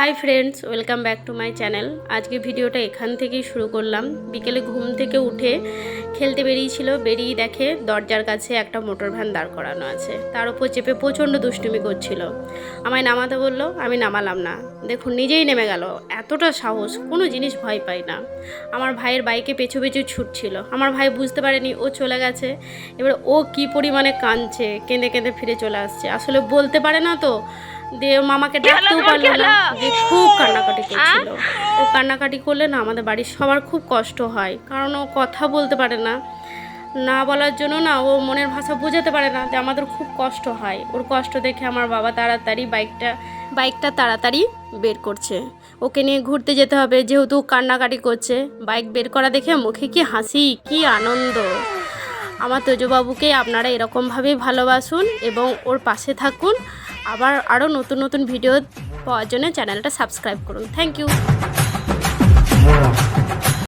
Hi friends, welcome back to my channel. আজকে ভিডিওটা এখান থেকেই শুরু করলাম। বিকেলে ঘুম থেকে উঠে খেলতে বেরিয়েছিল, বেরিয়ে দেখে দরজার কাছে একটা মোটর ভ্যান দাঁড় করানো আছে। তার উপর চেপে প্রচণ্ড দুষ্টুমি করছিল। আমায় নামাতে বলল, আমি নামালাম না। দেখুন, নিজেই নেমে গেল। এতটা সাহস, কোনো জিনিস ভয় পাই না। আমার ভাইয়ের বাইকে পেছু পেছু ছুটছিল। আমার ভাই বুঝতে পারেনি, ও চলে গেছে। এবার ও কি পরিমাণে কাঁদছে, কেঁদে কেঁদে ফিরে চলে আসছে। আসলে বলতে পারে না তো দিয়ে মামাকে ডাকতেও পারল না। দিয়ে খুব কান্নাকাটি করছিল। ও কান্নাকাটি করলে না আমাদের বাড়ির সবার খুব কষ্ট হয়। কারণ ও কথা বলতে পারে না। না বলার জন্য না ও মনের ভাষা বোঝাতে পারে না যে আমাদের খুব কষ্ট হয়। ওর কষ্ট দেখে আমার বাবা তাড়াতাড়ি বাইকটা বাইকটা তাড়াতাড়ি বের করছে। ওকে নিয়ে ঘুরতে যেতে হবে যেহেতু ও কান্নাকাটি করছে। বাইক বের করা দেখে মুখে কি হাসি কি আনন্দ। আমার তোজবাবুকে আপনারা এরকমভাবেই ভালোবাসুন এবং ওর পাশে থাকুন। আবার আরও নতুন নতুন ভিডিও পাওয়ার জন্য চ্যানেলটা সাবস্ক্রাইব করুন। Thank you